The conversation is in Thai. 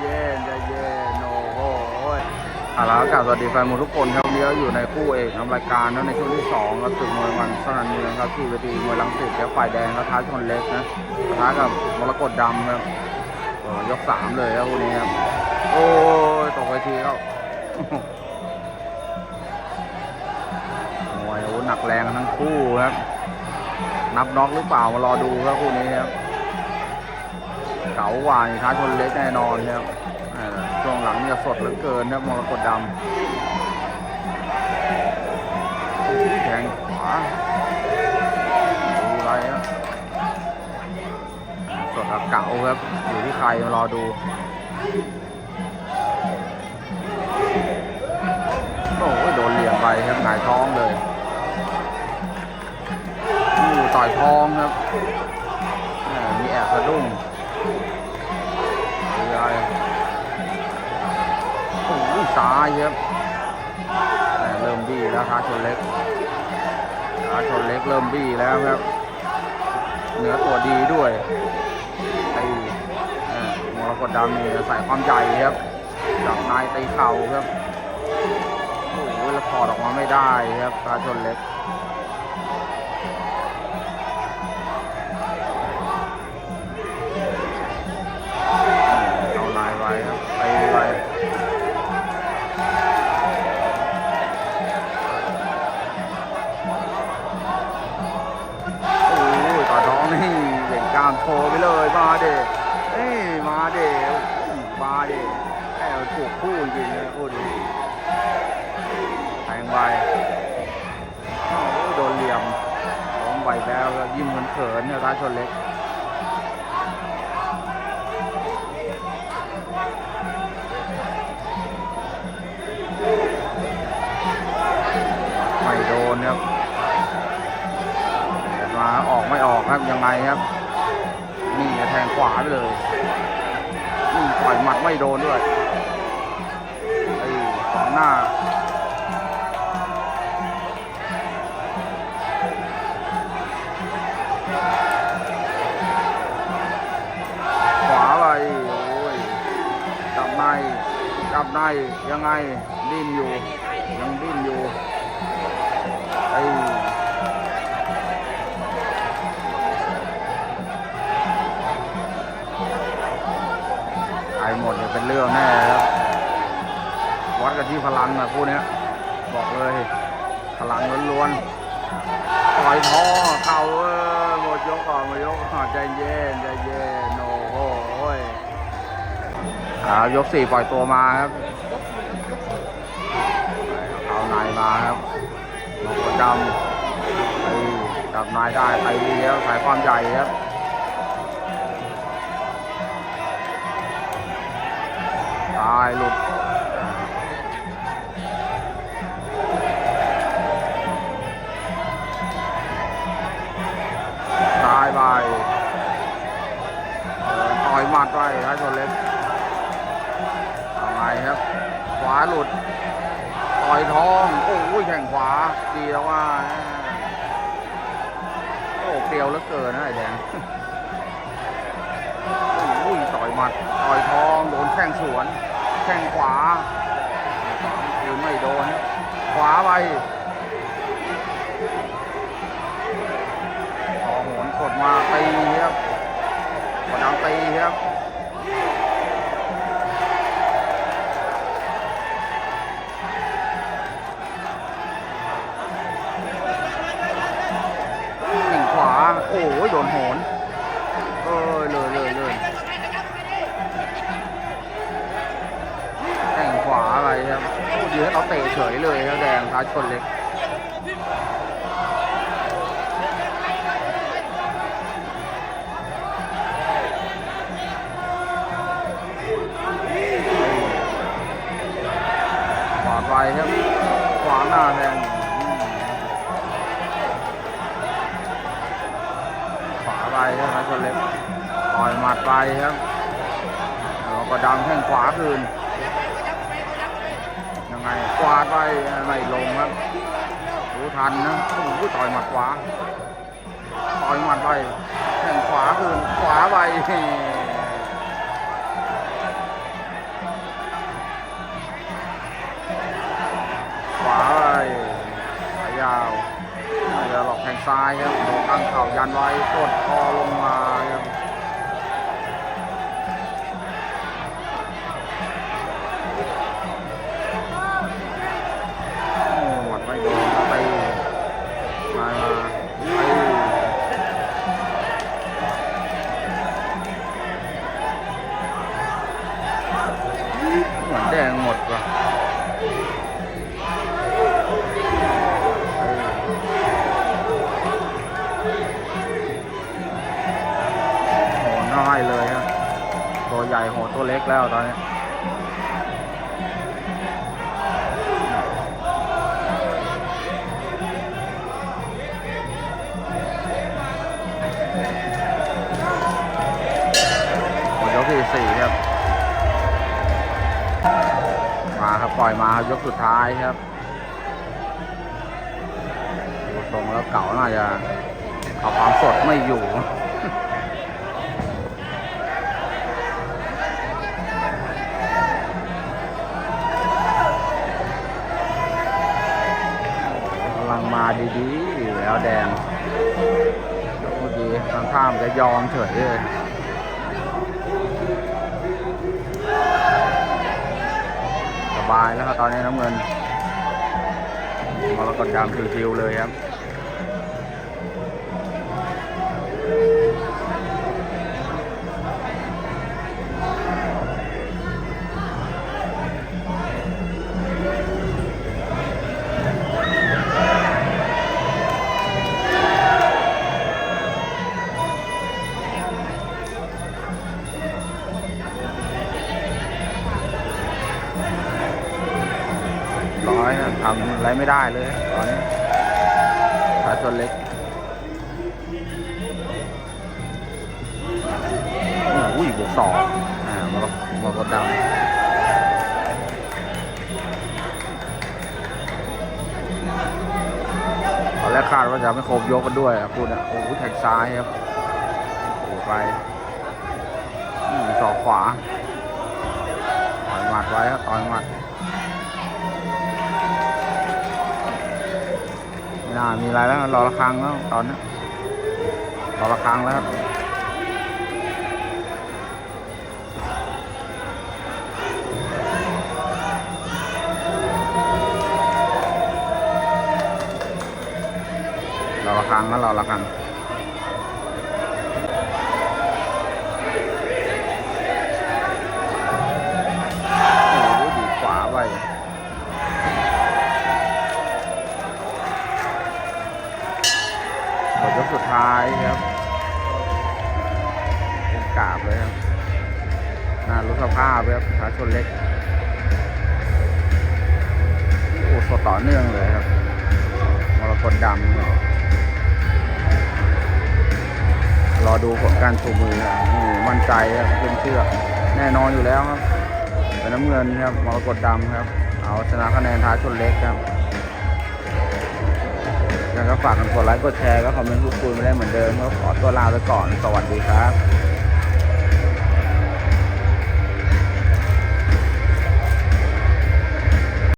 เย็นใจเย็นโอ้โหอาละครับสวัสดีแฟนมวยทุกคนครับวันนี้เราอยู่ในคู่เอกของรายการนะในช่วงที่สองครับศึกมวยวันสนันเมืองครับที่เวทีมวยลังสิตครับฝ่ายแดงแล้วท้าชนเล็กนะท้ากับมรกตดำครับโอ้ยกสามเลยครับคู่นี้ครับโอ้ยตกเวทีแล้วมวยอาวุธหนักแรงทั้งคู่ครับนับน็อกหรือเปล่ามารอดูครับคู่นี้ครับ เก๋ากว่านท้าชนเล็กแน่นอนครับช่วงหลังจะสดเหลือเกินครับมรกตดำแทงขวาดูอะไรครับสดกับเก๋าครับอยู่ที่ใครมารอดูโอ้ยโดนเหลี่ยมไปครับหงายท้องเลยอู้ต่อยท้องครับ เริ่มบี้แล้วท้าชนเล็กท้าชนเล็กเริ่มบี้แล้วครับ เหนือตัวดีด้วยไอ้มรกตดำนี่ใส่ความใหญ่ครับจับนายตีเข่าครับโอ้โหแล้วถอดออกมาไม่ได้ครับปลาชนเล็ก โชว์ไปเลยมาเด็เอ้ยมาเด็มาเด็แม่งถูกคู่จริงๆเลยพูดดีแทงไปโดนเหลี่ยมท้องไหวแล้วยิ้มเขินๆเนี่ยราชนเล็กไม่โดนครับมาออกไม่ออกครับยังไงครับ นี่แทงขวาไปเลยต่อยหมัดไม่โดนด้วยไอ้สองหน้าขวาไปโอ้ยจับในจับในยังไงดิ้นอยู่ยังดิ้นอยู่ไอ้ หมดเนี่ยเป็นเรื่องแน่ครับวัดกันที่พลังอะคู่นี้บอกเลย พลังล้วนๆต่อยท้อเข่าเออหมดยกก่อนหมดยกก่อนใจเย็นใจเย็นโอ้โหอ่ายกสี่ปล่อยตัวมาครับเอานายมาครับมงคลดำไปจับนายได้ไปดีแล้วสายความใหญ่ครับ ตายหลุดตายไปต่อยหมัดไปท้ายชนเล็กเอาไงครับ ขวาหลุด ต่อยท้อง โอ้ยแข่งขวา ดีแล้วว่า โอ้เปรียวเหลือเกินนะไอ้แดงโอ้ยต่อยหมัด ต่อยท้อง โดนแข้งสวน แข้งขวาคืนไม่โดน ขวาไปต่อโหนกดมาตีครับกดดังตีครับหนึ่งขวาโอ้ยโดนโหน ตะเฉยเลยครับแดงท้าชนเล็กขวาไปครับขวาหน้าแทงขวาไปครับท้าชนเล็กต่อยหมัดไปครับเราก็ดังแข้งขวาคืน ไงขวาไปไม่ลงครับรู้ทันนะผู้ต่อยหมัดขวาต่อยหมัดไปแข่งขวาคืนขวาไปขวาไปสายยาวจะหลอกแทงซ้ายครับดนตั้งเข่ายันไว้กดคอล กแล้วตอนนี้ยกที่สี่ครับ มาครับปล่อยมาครับยกสุดท้ายครับทรงแล้วเก่าน่าจะเอาความสดไม่อยู่ มาดีๆแล้วแดงเมื่อกี้ทางข้ามจะยอมเฉยเลยสบายแล้วครับตอนนี้น้ำเงินมรกตดำชิวๆเลยครับ ไม่ได้เลยตอนนี้ขาชนเล็กอุ้ยบวกสองอ่ามรกมรกตดำตอนแรกคาดว่าจะไม่ครบยกกันด้วยอะคุณอะโอ้โหแทงซ้ายครับโอ้ไปอืมศอกขวาต่อยหมัดไว้ครับต่อยหมัด อ่ามีอะไรแล้วรอระฆังแล้วตอนนี้รอระฆังแล้วครับรอระฆังแล้วรอระฆัง พเลยครับขาชนเล็กโอ้สดต่อเนื่องเลยครับมรกตดำเนี่ยรอดูผลการชูมือครับมั่นใจครับขึ้นเชือกแน่นอนอยู่แล้วครับเป็นน้ำเงินครับมรกตดำครับ เอาชนะคะแนนท้าชนเล็กครับยังก็ฝากกันกดไลค์กดแชร์ก็คอมเมนต์พูดคุยไม่ได้เหมือนเดิมก็ขอตัวลาไปก่อนสวัสดีครับ